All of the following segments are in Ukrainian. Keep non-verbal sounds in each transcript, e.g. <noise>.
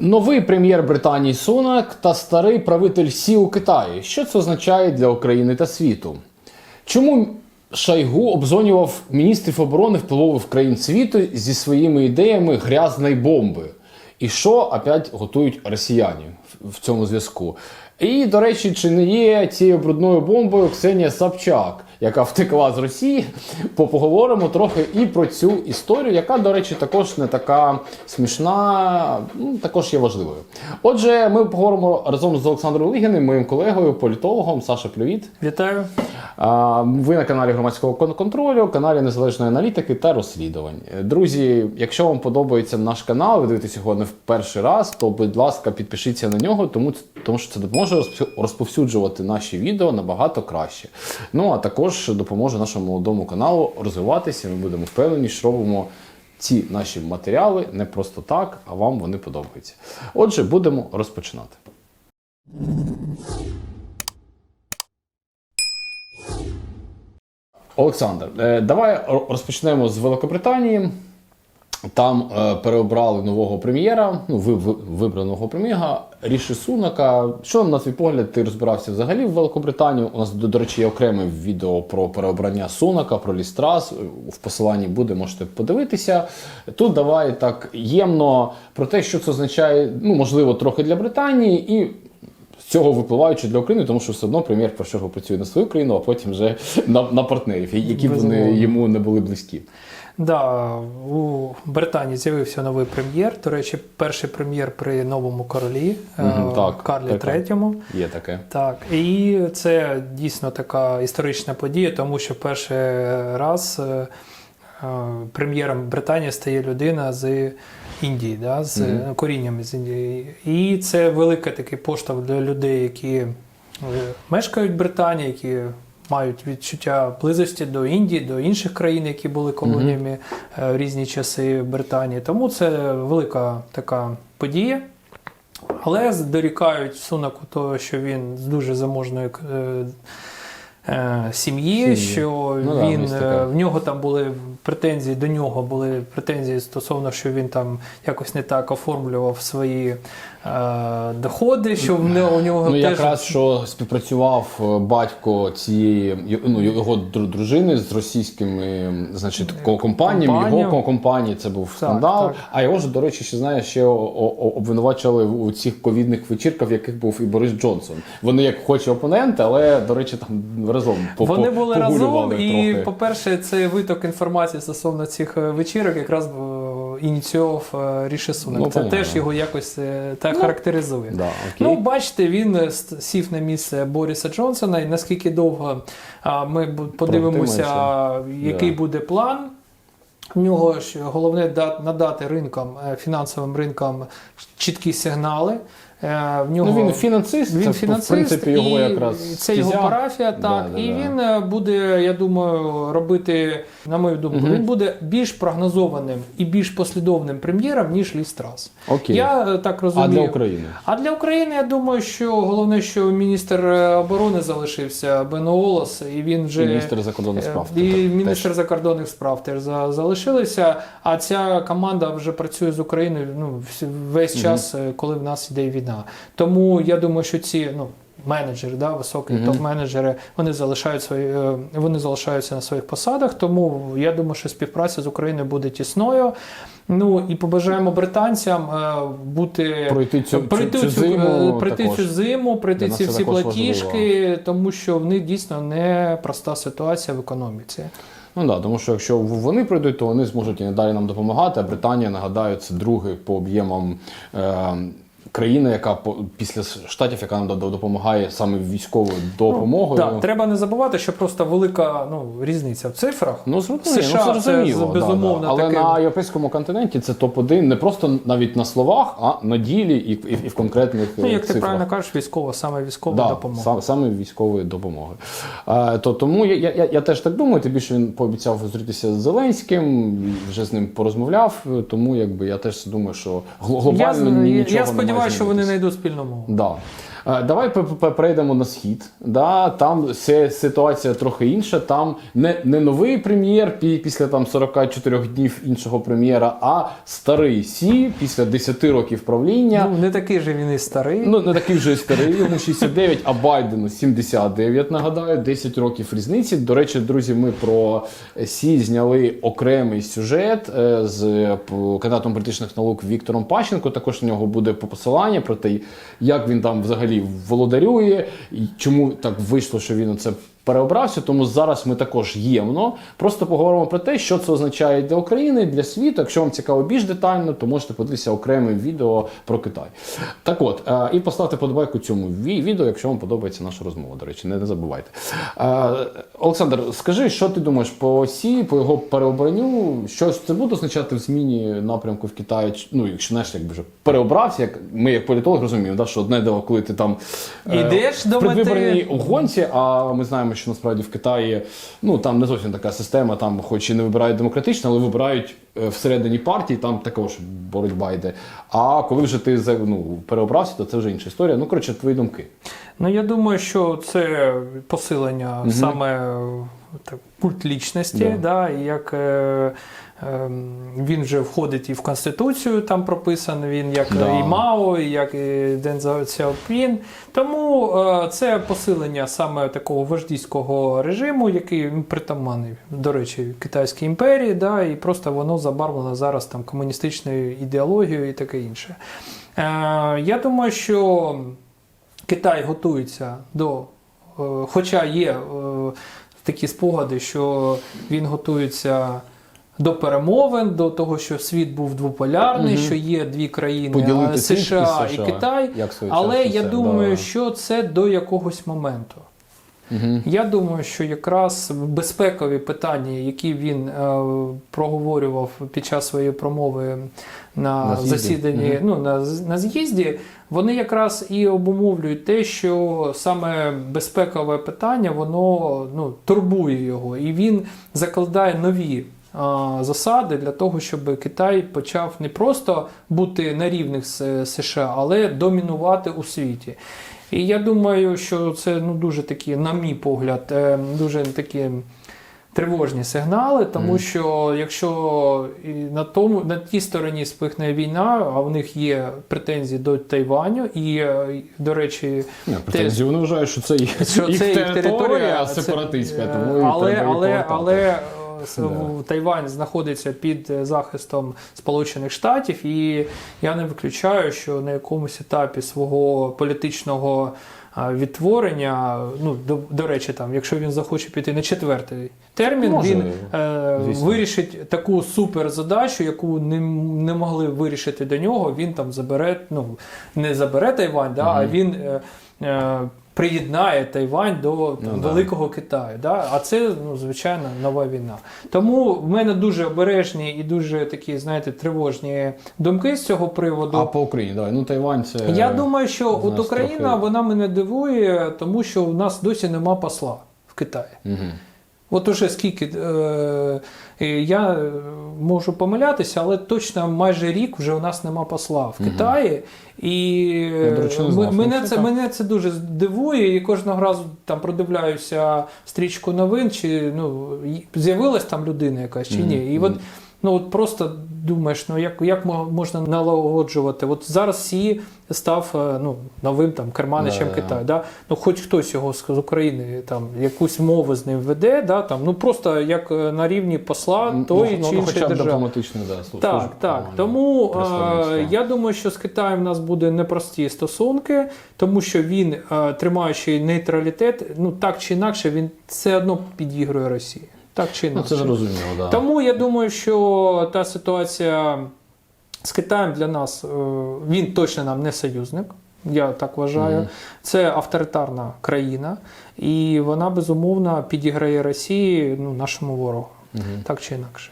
Новий прем'єр Британії Сунак та старий правитель Сі у Китаї. Що це означає для України та світу? Чому Шайгу обзонював міністрів оборони впливових країн світу зі своїми ідеями грязної бомби? І що опять готують росіяни в- цьому зв'язку? І, до речі, чи не є цією брудною бомбою Ксенія Собчак, яка втекла з Росії? Поговоримо трохи і про цю історію, яка, до речі, також не така смішна, ну, також є важливою. Отже, ми поговоримо разом з Олександром Лигіним, моїм колегою, політологом. Саша, привіт. Вітаю. Ви на каналі громадського контролю, каналі незалежної аналітики та розслідувань. Друзі, якщо вам подобається наш канал, ви дивитесь його не в перший раз, то будь ласка, підпишіться на нього, тому, тому що це допоможе розповсюджувати наші відео набагато краще. Ну а також допоможе нашому молодому каналу розвиватися. Ми будемо впевнені, що робимо. Ці наші матеріали не просто так, а вам вони подобаються. Отже, будемо розпочинати. Олександр, е, давай розпочнемо з Великобританії. Там е, переобрали нового прем'єра, ну, ви, ви, вибраного прем'єра Ріші Сунака. Що на твій погляд, ти розбирався взагалі в Великобританії? У нас, до, до речі, є окреме відео про переобрання Сунака, про Лістрас. В посиланні буде, можете подивитися. Тут давай так ємно про те, що це означає, ну, можливо, трохи для Британії і з цього випливаючи для України, тому що все одно прем'єр першу чергу працює на свою країну, а потім вже на, на партнерів, які б вони йому не були близькі. Да, у Британії з'явився новий прем'єр. До речі, перший прем'єр при новому королі Мгм, так, Карлі. III. Є таке. Так, і це дійсно така історична подія, тому що перший раз е, е, прем'єром Британії стає людина з Індії, да, з Мгм. коріннями з Індії. І це великий такий поштовх для людей, які мешкають в Британії, які мають відчуття близості до Індії, до інших країн, які були колоніями е, в різні часи Британії. Тому це велика така подія. Але дорікають сунаку того, що він з дуже заможної е, е, сім'ї, що Ну він е, в нього там були претензії до нього були претензії стосовно, що він там якось не так оформлював свої доходи, що в нього у нього Ну, теж якраз що співпрацював е, батько цієї ну, його дружини з російськими значить, ко- компаніями. Його компанії це був скандал. так. А його ж, до речі, ще знає, ще обвинувачували у цих ковідних вечірках, в яких був і Борис Джонсон. Вони як хоч опоненти, але, до речі, там разом по- Вони були разом, і, трохи. по-перше, цей виток інформації стосовно цих е, вечірок якраз е, ініціював Рішесунок. Ну, Це понятно. теж його якось е, так Ну, характеризує. Да, окей. Ну, бачите, він е, сів на місце Боріса Джонсона, і наскільки довго а, ми подивимося, який Да. буде план. У нього ж головне да- надати ринкам, е, фінансовим ринкам чіткі сигнали. Е, В нього ну, він фінансист, він це, фінансист, в принципі, його і якраз це його парафія, так. да, і да. він е, буде, я думаю, робити, на мою думку, Мгм. він буде більш прогнозованим і більш послідовним прем'єром, ніж Лі Страс. Окей. Я е, так А розумію. для України? А для України я думаю, що головне, що міністр оборони залишився Бен Олос, і він вже Міністр закордонних справ. І теж. міністр закордонних справ теж за- залишилися. А ця команда вже працює з Україною ну, весь Мгм. час, коли в нас іде війна. Тому я думаю, що ці ну. Менеджери, да, високі Мгм. топ-менеджери, вони залишають свої, е, вони залишаються на своїх посадах. Тому я думаю, що співпраця з Україною буде тісною. Ну і побажаємо британцям е, бути Пройти цю, пройти цю, цю, цю зиму е, пройти також. цю зиму, пройти ці всі платіжки, тому що в них дійсно непроста ситуація в економіці. Ну да, тому що якщо вони пройдуть, то вони зможуть і надалі нам допомагати. А Британія, нагадаю, це другий по об'ємам е, країна, яка після штатів, яка нам до- допомагає саме військовою допомогою. Так, треба не забувати, що просто велика ну, різниця в цифрах. Ну, зрозуміло, США ну, це зрозуміло, це безумовно да, да. але таке- на європейському континенті це топ-1 не просто навіть на словах, а на ділі і, і, і в конкретних Ну, е, як ти правильно кажеш, військова, саме військова Да, допомога. сам- саме військової допомоги. Е, то, тому я, я, я теж так думаю, тим більше він пообіцяв зустрітися з Зеленським, вже з ним порозмовляв, е, тому якби я теж думаю, що глобально я, нічого я не сподіваюся, має що вони знайдуть спільну мову. Да. Е, Давай перейдемо на схід. Да, там ситуація трохи інша. Там не, не новий прем'єр після там 44 днів іншого прем'єра, а старий Сі після 10 років правління. Ну, не такий же він і старий. Ну, не такий вже і старий, йому 69, а Байдену 79, нагадаю, 10 років різниці. До речі, друзі, ми про Сі зняли окремий сюжет е, з кандидатом політичних наук Віктором Пащенко. Також у нього буде посилання про те, як він там взагалі володарює, і чому так вийшло, що він це переобрався. Тому зараз ми також ємно просто поговоримо про те, що це означає для України, для світу. Якщо вам цікаво більш детально, то можете подивитися окреме відео про Китай. Так от, е, і поставте подобайку цьому відео, якщо вам подобається наша розмова. До речі, не, забувайте. Е, Олександр, скажи, що ти думаєш по Сі, по його переобранню? Що це буде означати в зміні напрямку в Китаї? Ну, якщо знаєш, якби вже переобрався, як ми як політолог розуміємо, да, що одне дело, коли ти там е, Ідеш до предвиборній мети. гонці, а ми знаємо, що насправді в Китаї ну там не зовсім така система, там хоч і не вибирають демократично, але вибирають е, всередині партії, там також боротьба йде. А коли вже ти ну, переобрався, то це вже інша історія. Ну, коротше, твої думки. Ну, я думаю, що це посилення саме е, так, культ лічності, Да. да. і як е, е, він вже входить і в Конституцію, там прописано він, як Да. і Мао, і як і Ден Сяопін. Тому е, це посилення саме такого вождійського режиму, який м, притаманний, до речі, Китайській імперії, да, і просто воно забарвлено зараз там комуністичною ідеологією і таке інше. Е, я думаю, що Китай готується до, е, хоча є е, такі спогади, що він готується. До перемовин, до того, що світ був двополярний, Мгм. що є дві країни Поділити США і США. Китай. Але я думаю, да. що це до якогось моменту. Угу. Я думаю, що якраз безпекові питання, які він е, проговорював під час своєї промови на, На засіданні, Мгм. ну на, на з'їзді, вони якраз і обумовлюють те, що саме безпекове питання воно ну, турбує його, і він закладає нові. Засади для того, щоб Китай почав не просто бути на рівних з США, але домінувати у світі. І я думаю, що це ну, дуже такі, на мій погляд, е, дуже такі тривожні сигнали, тому Мгм. що якщо на тому на тій стороні спихне війна, а в них є претензії до Тайваню, і, е, до речі, Ні, претензії вони вважають, що це їх, що їх це територія, територія сепаратистська, це, тому е, але, але, але е, Тайвань знаходиться під е, захистом Сполучених Штатів, і я не виключаю, що на якомусь етапі свого політичного відтворення, ну до, до речі, там, якщо він захоче піти на четвертий термін, Може, він е, вирішить таку суперзадачу, яку не, не могли вирішити до нього. Він там забере, ну не забере Тайвань, да, а він е, е, приєднає Тайвань до там, Ну, да. великого Китаю. Да? А це, ну, звичайно, нова війна. Тому в мене дуже обережні і дуже такі, знаєте, тривожні думки з цього приводу. А по Україні, давай. Ну Тайвань це. Я думаю, що в от Україна трохи- вона мене дивує, тому що у нас досі нема посла в Китаї. Угу. От уже скільки е, е, я е, можу помилятися, але точно майже рік вже у нас нема посла в. Китаї. І Я, до речі, не знав. мене, Ну, це, так. мене це дуже дивує, і кожного разу там продивляюся стрічку новин, чи ну, з'явилась там людина якась чи ні. І от Ну от просто думаєш, ну як, як можна налагоджувати? От зараз Сі став е, ну, новим там керманичем Да. Китаю. Да? Ну хоч хтось його з України там якусь мову з ним веде, да? там, ну просто як е, на рівні посла тої ну, чи ну, іншої держави. дипломатичний, да. Так, так. Тому е, представництва. я думаю, що з Китаєм в нас буде непрості стосунки, тому що він, тримаючи нейтралітет, ну так чи інакше, він все одно підігрує Росії. Так чи Ну, це зрозуміло, да. Тому я думаю, що та ситуація з Китаєм для нас, е, він точно нам не союзник. Я так вважаю. Мгм. Це авторитарна країна, і вона безумовно підіграє Росії, ну, нашому ворогу, Мгм. так чи інакше.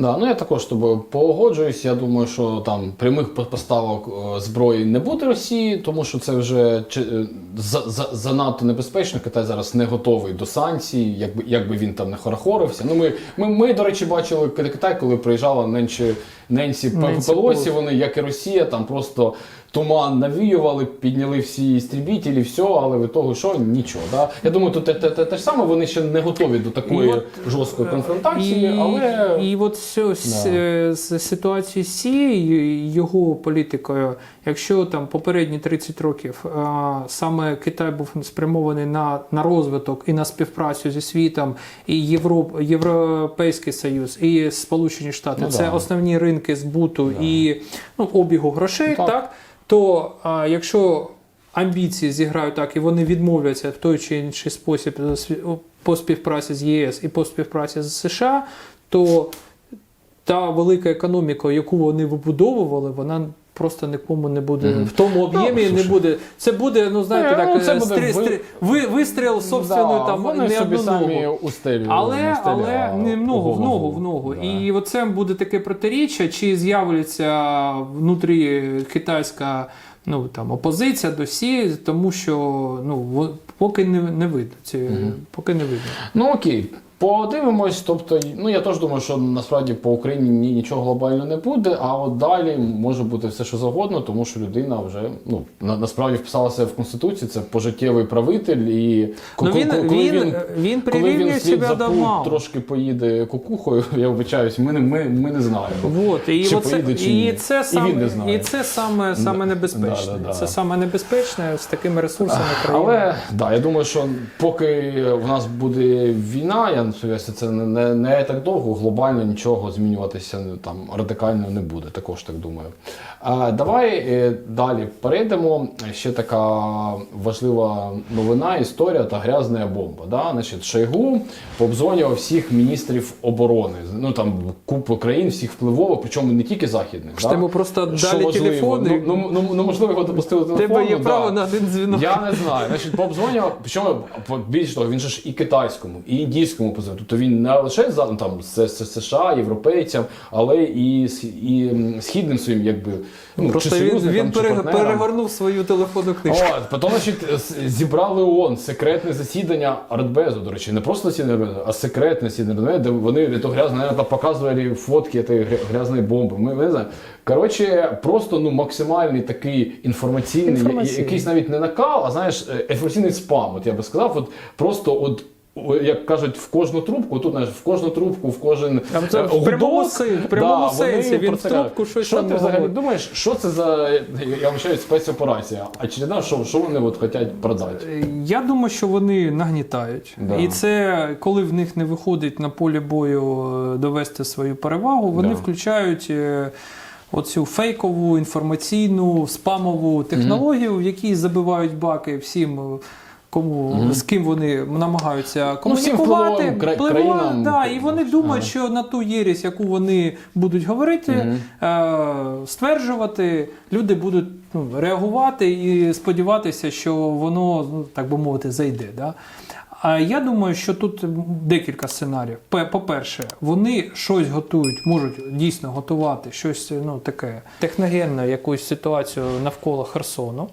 Да, ну я також з тобою погоджуюсь. Я думаю, що там прямих поставок е, зброї не буде Росії, тому що це вже е, за, за, занадто небезпечно. Китай зараз не готовий до санкцій, якби якби він там не хорохорився. Ну ми, ми, ми до речі, бачили Китай, коли приїжджала ненче Ненсі, Ненсі Пелосі, вони, як і Росія, там просто туман навіювали, підняли всі істрібітелі, все, але в того що нічого. Да? Я думаю, тут те, те, те, те ж саме, вони ще не готові до такої от, жорсткої конфронтації, і, але і от все, з, Да. е, з ситуацією з цією його політикою, якщо там попередні 30 років а, саме Китай був спрямований на, на розвиток і на співпрацю зі світом, і Європ, Європейський Союз, і Сполучені Штати, Ну це да. основні ринки збуту і ну, обігу грошей, Ну, так. так. то а, якщо амбіції зіграють так, і вони відмовляться в той чи інший спосіб по співпраці з ЄС і по співпраці з США, то та велика економіка, яку вони вибудовували, вона просто нікому не буде Мгм. в тому об'ємі не буде. Це буде, ну знаєте, так, ну, це е, буде стрі- стрі- ви, вистріл собственною да, там вони не собі одну самі ногу. устелі. Але, устелі, але а не много, в ногу, в ногу. Да. І оце буде таке протиріччя, чи з'являться внутрі китайська ну, там, опозиція до Сі, тому що ну, поки не, не видно. Ці, Поки не видно. Ну окей. Подивимось, тобто, ну я теж думаю, що насправді по Україні ні, нічого глобально не буде, а от далі може бути все, що завгодно, тому що людина вже ну на, насправді вписалася в конституцію. Це пожиттєвий правитель, і Ну, він, коли він, він, коли прирівнює він слід себе за до мав. трошки поїде кукухою, <laughs> я вибачаюсь, ми не ми, ми не знаємо. Вот, і, Чи оце, поїде, чи і ні. це І саме, він не знає. і це саме, саме небезпечне. Да, да, да. Це саме небезпечне з такими ресурсами країни. Але да, я думаю, що поки в нас буде війна, я сподіваюся, це не, не, не так довго, глобально нічого змінюватися там радикально не буде. Також так думаю. А, давай е, далі перейдемо. Ще така важлива новина, історія та грязна бомба. Да? Значить, Шойгу пообзвонював всіх міністрів оборони. Ну там купу країн, всіх впливових, причому не тільки західних. Що йому просто Що дали важливо. телефон, Ну, ну, ну, ну, можливо, його допустили У телефон. тебе є ну, право на один дзвінок. Я не знаю. Значить, пообзвонював, причому більше того, він же ж і китайському, і індійському позвонив. Тобто він не лише за там США, європейцям, але і, і східним своїм, якби ну, Просто чи він, він чи пере- перегорнув свою телефонну книжку. От, потім, зібрали ООН секретне засідання Радбезу, до речі, не просто засідання Радбезу, а секретне засідання Радбезу, де вони то там показували фотки цієї грязної бомби. Ми, ми не знаємо. Коротше, просто ну, максимальний такий інформаційний, Інформаційний. якийсь навіть не накал, а знаєш, е, інформаційний спам. От я би сказав, от просто от. Як кажуть, в кожну трубку, тут знаєш, в кожну трубку, в кожен А це е, в прямому гудок, сен- в прямому вони сенсі, він про в трубку кажуть. щось Що там ти взагалі говорить. думаєш, що це за я вважаю, спецоперація? Очередна, що, що вони от хочуть продати? Е, Я думаю, що вони нагнітають. Да. І це коли в них не виходить на полі бою е, довести свою перевагу, вони Да. включають. е, Оцю фейкову інформаційну спамову технологію, в якій забивають баки всім, е, кому з ким вони намагаються Ну, комунікувати. кра- країнам. да, і вони думають, що на ту єресь, яку вони будуть говорити, е, стверджувати, люди будуть ну, реагувати і сподіватися, що воно, ну, так би мовити, зайде. Да? А я думаю, що тут декілька сценаріїв. По-перше, вони щось готують, можуть дійсно готувати щось ну, таке техногенне, якусь ситуацію навколо Херсону.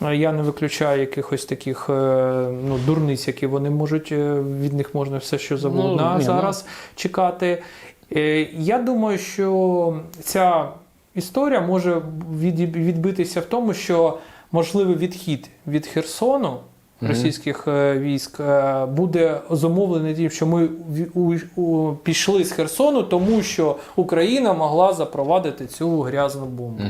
Я не виключаю якихось таких е, ну, дурниць, які вони можуть, е, від них можна все що завгодно Ну, зараз зараз чекати. Е, Я думаю, що ця історія може відбитися в тому, що можливий відхід від Херсону. Російських е, військ е, буде зумовлений тим, що ми пішли з Херсону, тому що Україна могла запровадити цю грязну бомбу.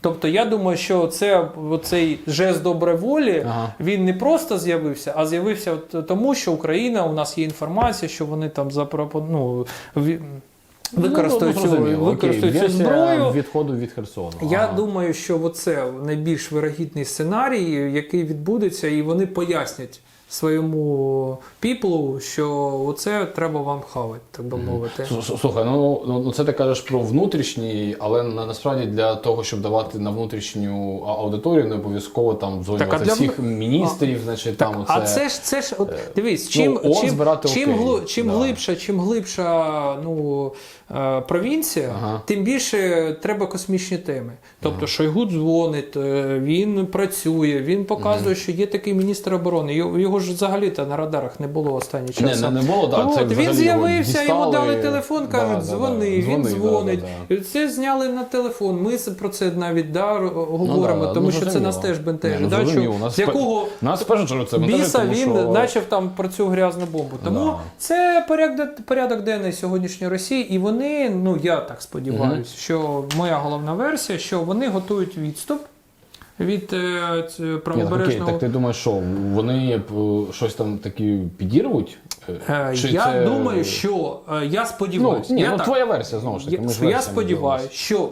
Тобто, я думаю, що це цей жест доброї волі Ага. він не просто з'явився, а з'явився тому, що Україна у нас є інформація, що вони там використають Ну, зрозуміло, використають окей. цю зброю. відходу від Херсону. Я Ага. думаю, що це найбільш вирогідний сценарій, який відбудеться, і вони пояснять своєму піплу, що оце треба вам хавати, так би мовити. Слухай, ну, ну ну, це ти кажеш про внутрішній, але на, насправді для того, щоб давати на внутрішню а- аудиторію, не обов'язково там Так, а для всіх міністрів, значить Так, там а це ж це ж от дивись, ну, чим, ООН чим, збирати чим, окей, глу- чим да. глибша, чим глибша ну, е, провінція, Ага. тим більше треба космічні теми. Тобто Шойгу дзвонить, е, він працює, він показує, що є такий міністр оборони. Його, його його ж взагалі-то на радарах не було останній час. Не, не, не було, да, От, це він взагалі з'явився, його йому дали телефон, Да, кажуть, да, да. дзвони, він Дзвони, да, дзвонить. да, І Це зняли на телефон. Ми с- про це навіть да, р- говоримо, Ну, да, тому ну, що це зрозуміло. нас теж Ні, бентежить. ну, да, зрозуміло, що, нас з якого Нас в першу чергу це бентежить, біса тому він що... почав там про цю грязну бомбу. Тому Да. це порядок, порядок денний сьогоднішньої Росії, і вони, ну я так сподіваюся, що моя головна версія, що вони готують відступ від е, окей, правобережного. так ти думаєш, що вони щось там такі підірвуть? Е, Чи я це- думаю, що е, я Ну, сподіваюся. ні, я ну так, твоя версія, знову ж таки. я, ми ж я сподіваюся, що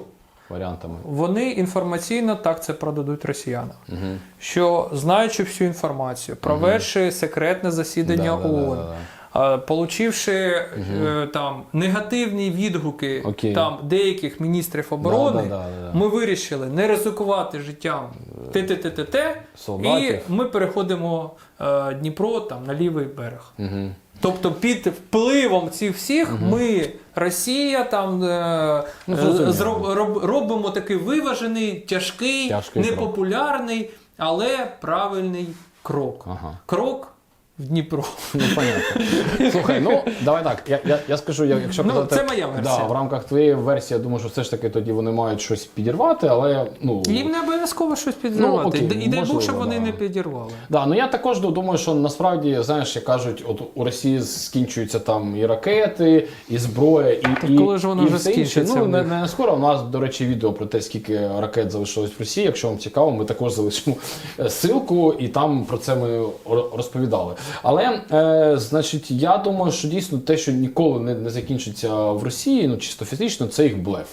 варіантами. вони інформаційно так це продадуть росіянам. Угу. Що знаючи всю інформацію, проведши секретне засідання ООН, а, Получивши е, там негативні відгуки Окей. там деяких міністрів оборони, Да, да, да, да. ми вирішили не ризикувати життям ТТТТ, і ми переходимо е, Дніпро там на лівий берег. Угу. Тобто під впливом цих всіх ми, Росія, там е, Ну, е, зроб- роб- робимо такий виважений, тяжкий, Тяжкий крок. непопулярний, але правильний крок. Ага. Крок в Дніпро. Ну, понятно. Слухай, ну давай так. Я, я, я скажу, я- якщо Ну, казати, це моя версія. Да, в рамках твоєї версії, я думаю, що все ж таки тоді вони мають щось підірвати, але ну. Їм не обов'язково щось. Ну, окей, і дай Бог, щоб вони да. не підірвали. Да, ну я також думаю, що насправді, знаєш, як кажуть, от у Росії скінчуються там і ракети, і зброя, і, Так і, коли ж воно і вже все інше. скінчиться Ну в не, них? не скоро. У нас, до речі, відео про те, скільки ракет залишилось в Росії. Якщо вам цікаво, ми також залишимо е, ссылку, і там про це ми ро- розповідали. Але е, значить, я думаю, що дійсно те, що ніколи не, не закінчиться в Росії, ну чисто фізично, це їх блеф.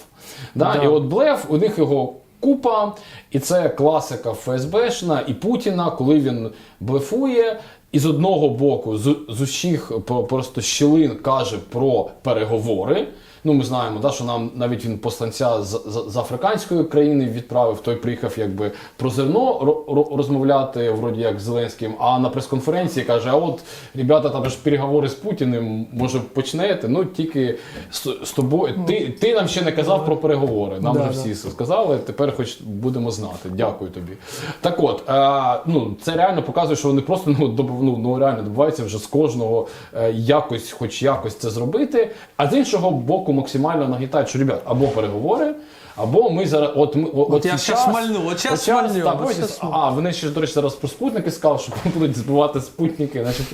Да? Да. І от блеф, у них його купа, і це класика ФСБшна і Путіна, коли він блефує. І з одного боку, з, з усіх просто щілин каже про переговори. Ну, ми знаємо, да, що нам навіть він посланця з, з, з африканської країни відправив. Той приїхав якби про зерно ро- ро- розмовляти, вроді як з Зеленським. А на прес-конференції каже: А от ребята, там ж переговори з Путіним, може почнете? Ну тільки з, з тобою. Ти, ти нам ще не казав про переговори. Нам Да, вже да. всі сказали. Тепер хоч будемо знати. Дякую тобі. Так от, е, ну це реально показує, що вони просто ну, доб, ну, ну реально добиваються вже з кожного е, якось, хоч якось це зробити. А з іншого боку, максимально нагнітають, що ребят, або переговори. Або ми зараз, от ми от, От я щас шмальну, от щас шмальну, так, от ось, а вони ще до речі зараз про спутники сказали, що <laughs> будуть збивати спутники. Значить,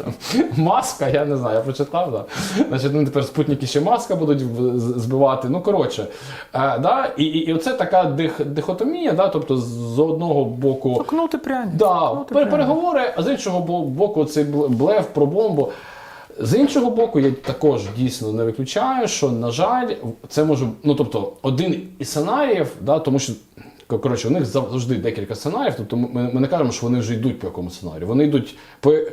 маска, я не знаю, я прочитав. Да. Значить, ну тепер спутники ще маска будуть збивати. Ну коротше, е, да, і, і, і оце така дих, дихотомія, да, тобто з одного боку. Токнути пряник. Да, переговори, а з іншого боку, цей блеф про бомбу. З іншого боку, я також дійсно не виключаю, що, на жаль, це може. Ну тобто, один із сценаріїв, да, тому що. Коротше, у них завжди декілька сценаріїв, тобто ми, ми не кажемо, що вони вже йдуть по якому сценарію. Вони йдуть по, е,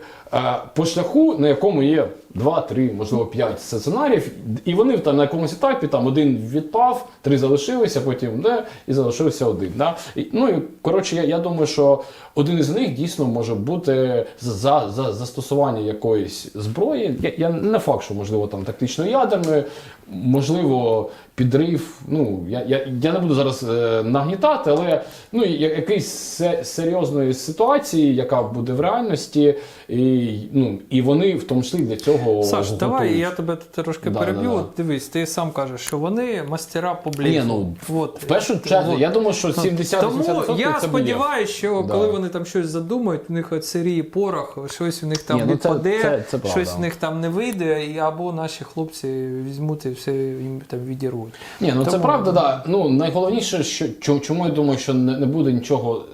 по шляху, на якому є два, три, можливо, п'ять сценаріїв, і вони там на якомусь етапі там один відпав, три залишилися, потім де, і залишився один. Да? І, ну і коротше, я, я думаю, що один із них дійсно може бути за, за застосування якоїсь зброї. Я, я не факт, що можливо там тактично ядерної, можливо, підрив. Ну я, я, я не буду зараз е, нагнітати, але ну я- якийсь се, серйозної ситуації, яка буде в реальності, і, ну, і вони в тому числі для цього Саш, готують. давай я тебе трошки Да, переб'ю. да, да. Дивись, ти сам кажеш, що вони мастера по блефу. Ні, ну, От. В першу чергу, От. я думаю, що 70 Тому я це сподіваюся, що Да. коли вони там щось задумають, у них от серії порох, щось у них там Ні, ну це- це- це щось у них там не вийде, і або наші хлопці візьмуть все їм там відірвуть. Ні, ну це Тому- правда, да. Ну найголовніше, що чому я думаю, що не, не буде нічого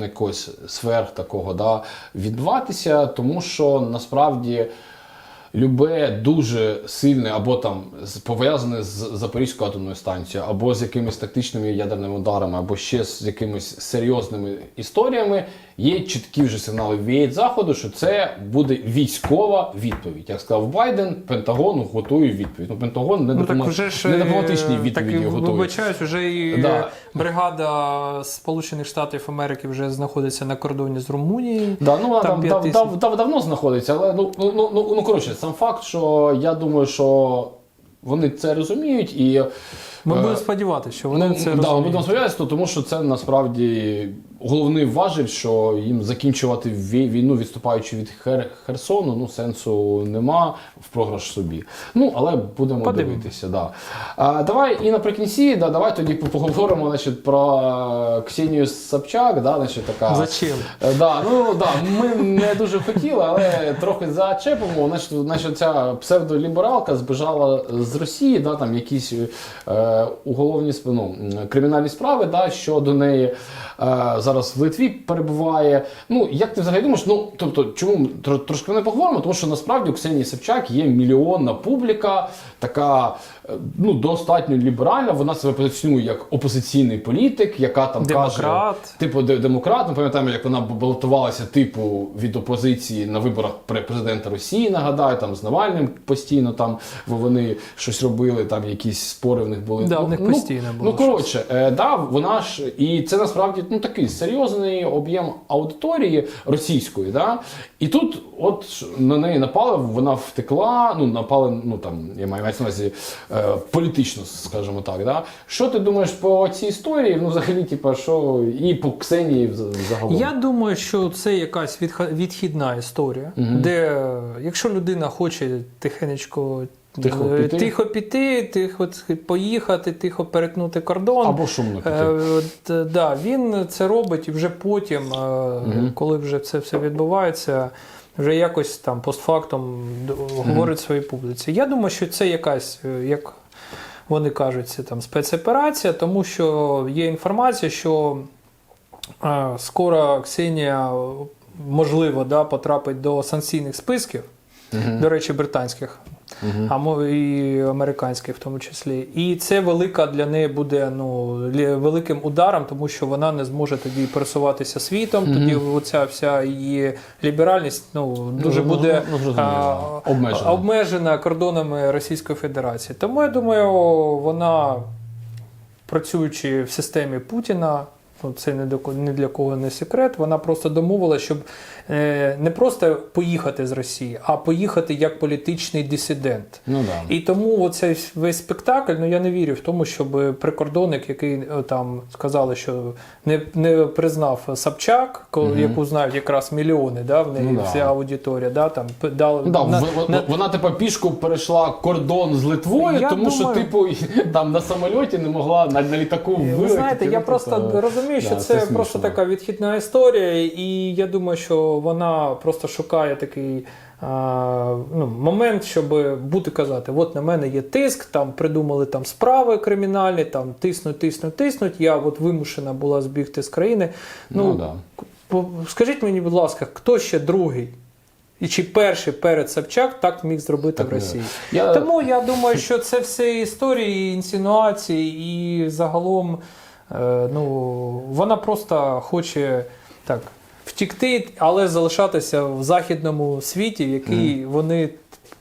якогось сверх такого да, відбуватися, тому що насправді. Любе дуже сильне або там пов'язане з Запорізькою атомною станцією, або з якимись тактичними ядерними ударами, або ще з якимись серйозними історіями, є чіткі вже сигнали від заходу, що це буде військова відповідь. Як сказав Байден, Пентагон готує відповідь. Ну Пентагон не, Ну не е, дипломатичні відповіді і готують. вибачаюсь, вже і Да. бригада Сполучених Штатів Америки вже знаходиться на кордоні з Румунією. Да, ну Там там, дав, дав, дав, давно знаходиться, але ну, ну, ну, ну, ну коротше, сам факт, що я думаю, що вони це розуміють і. Ми е, будемо сподіватися, що вони ну, це да, ми будемо сподіватися, тому що це насправді головний важіль, що їм закінчувати війну, відступаючи від Хер- Херсону, ну сенсу нема в програш собі. Ну але будемо Подивимось. дивитися. Да. А, давай і наприкінці, да, давай тоді поговоримо значить, про Ксенію Собчак. Да, значить, така, Зачем? Е, Да, ну да, ми не дуже хотіли, але трохи зачепимо. Значить, значить, ця псевдолібералка збіжала з Росії, да, там якісь е, уголовні ну, кримінальні справи, да, щодо неї е, зараз в Литві перебуває. Ну, як ти взагалі думаєш? Ну, тобто, чому трошки не поговоримо? Тому що насправді у Ксенії Собчак є мільйонна публіка, така е, ну, достатньо ліберальна. Вона себе позиціонує як опозиційний політик, яка там каже. Типу де- демократ, ми пам'ятаємо, як вона балотувалася типу від опозиції на виборах пре- президента Росії. Нагадаю, там з Навальним постійно там вони щось робили, там якісь спори в них були. Да, в них постійно було Ну коротше, е, да, вона ж і це насправді ну такий серйозний об'єм аудиторії російської, да. І тут, от на неї напали, вона втекла. Ну напали, ну там я маю на увазі е, політично, скажімо так. Да. Що ти думаєш по цій історії? Ну, взагалі, типу, що і по Ксенії загалом? Я думаю, що це якась відхідна історія, де е, якщо людина хоче тихенечко. Тихо е, піти. тихо піти, тихо поїхати, тихо перетнути кордон. Або шумно піти. Е, е, да, він це робить і вже потім, е, коли вже це все відбувається, вже якось там постфактом говорить своїй публіці. Я думаю, що це якась, е, як вони кажуть, це там спецоперація, тому що є інформація, що е, скоро Ксенія можливо да, потрапить до санкційних списків, до речі, британських. А мо- і американських в тому числі. І це велика для неї буде ну, великим ударом, тому що вона не зможе тоді пересуватися світом. Тоді оця вся її ліберальність ну, дуже ну, буде ну, а, Обмежена. обмежена кордонами Російської Федерації. Тому я думаю, вона, працюючи в системі Путіна. Ну, Це не, для кого не секрет. Вона просто домовила, щоб е, не просто поїхати з Росії, а поїхати як політичний дисидент. Ну да. І тому оцей весь спектакль, ну я не вірю в тому, щоб прикордонник, який е, там сказали, що не, не признав Собчак, ко- яку знають якраз мільйони, да, в неї Ну да. аудиторія, да, там дали Ну, да, на- в- в- на- вона типу пішку перейшла кордон з Литвою, Я тому що, типу, там на самольоті не могла на, на літаку Ви знаєте, я Ну, просто тобто, розумію, що да, це, смішно. просто така відхідна історія, і я думаю, що вона просто шукає такий. а, Ну, момент, щоб бути казати, от на мене є тиск, там придумали там справи кримінальні, там тиснуть, тиснуть, тиснуть. Я от вимушена була збігти з країни. Ну, Ну, да. скажіть мені, будь ласка, хто ще другий? І чи перший перед Собчак так міг зробити Так, в ну, Росії? я- Тому я думаю, що це все історії, інсинуації, і загалом е, ну, вона просто хоче так втікти, але залишатися в західному світі, який вони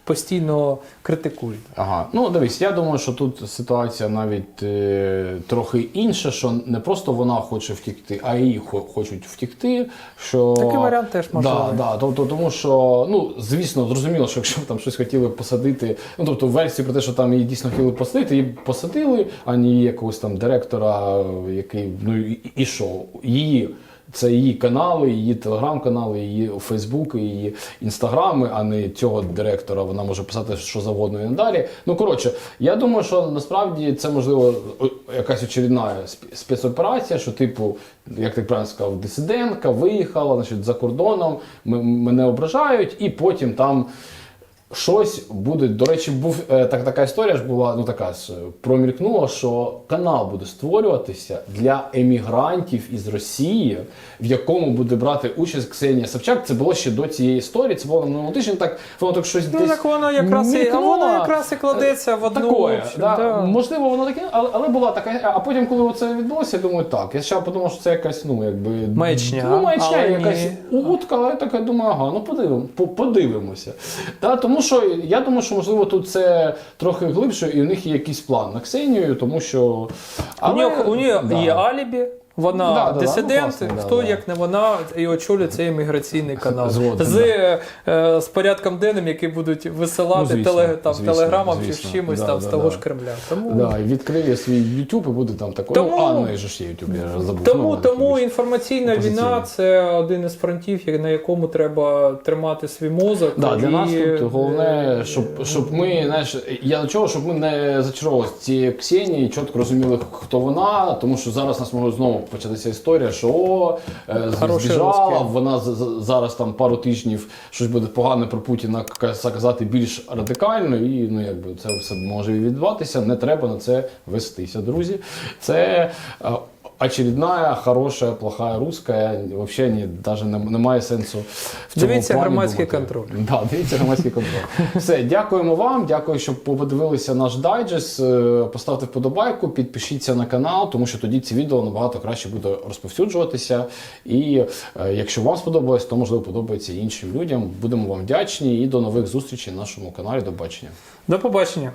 постійно критикують. Ага, ну дивись, я думаю, що тут ситуація навіть е, трохи інша, що не просто вона хоче втікти, а її хо- хочуть втікти. Що... Такий варіант теж можливий. Да, да, тобто, тому що, ну, звісно, зрозуміло, що якщо б там щось хотіли посадити, ну тобто версію про те, що там її дійсно хотіли посадити, її б посадили, а не якогось там директора, який ну і, і що? Її. Це її канали, її телеграм-канали, її Фейсбук, її інстаграми, а не цього директора. Вона може писати що завгодно і надалі. Ну коротше, я думаю, що насправді це можливо якась очередна сп- спецоперація, що, типу, як ти правильно сказав, дисидентка виїхала, значить, за кордоном, мене ображають, і потім там. Щось буде. До речі, був е, так, така історія ж була, ну така промількнула, що канал буде створюватися для емігрантів із Росії, в якому буде брати участь Ксенія Собчак. Це було ще до цієї історії. Це було на минулому тижні. Так воно так щось Ну десь так воно якраз і, а воно якраз і кладеться в одну. Такое, общу, да. да. Можливо, воно таке, але, але була така. А потім, коли це відбулося, я думаю, так. Я ще подумав, що це якась, ну, якби. Маячня, Ну, маячня, але якась ні. утка, але я така думаю, ага, ну подивимо, подивимося. Та, тому що я думаю, що можливо тут це трохи глибше, і у них є якийсь план на Ксенію, тому що. У нього, у нього да. є алібі, вона Да, да, да, дисидент, ну, класно, хто да. як не вона і очолює цей імміграційний канал Згоден, з, да. е, з порядком денним, який будуть висилати Ну, звісно, теле, там, звісно, телеграмам чи звісно. з чимось Да, там да, з того да. ж Кремля. Тому Да, і відкриє свій YouTube і буде там такий. Тому- Ну, Анна ж є YouTube, я вже забув. Тому, Ну, тому інформаційна війна це один із фронтів, на якому треба тримати свій мозок. Да, для нас тут головне, е, щоб, щоб ми, знаєш, я до чого, щоб ми не зачаровувалися цією Ксенії, чітко розуміли, хто вона, тому що зараз нас може знову початися історія, що о, е, збіжала, вона зараз там пару тижнів щось буде погане про Путіна к- сказати більш радикально, і ну якби це все може відбуватися. Не треба на це вестися, друзі. Це. Очередная хорошая, плохая русская, вообще ні, даже немає сенсу в цьому Дивіться плані громадський думати. контроль. <laughs> Да, дивіться громадський контроль. Все, дякуємо вам. Дякую, що подивилися наш дайджест. Е, Поставте вподобайку, підпишіться на канал, тому що тоді ці відео набагато краще буде розповсюджуватися. І е, якщо вам сподобалось, то можливо подобається і іншим людям. Будемо вам вдячні і до нових зустрічей на нашому каналі. До бачення. До побачення.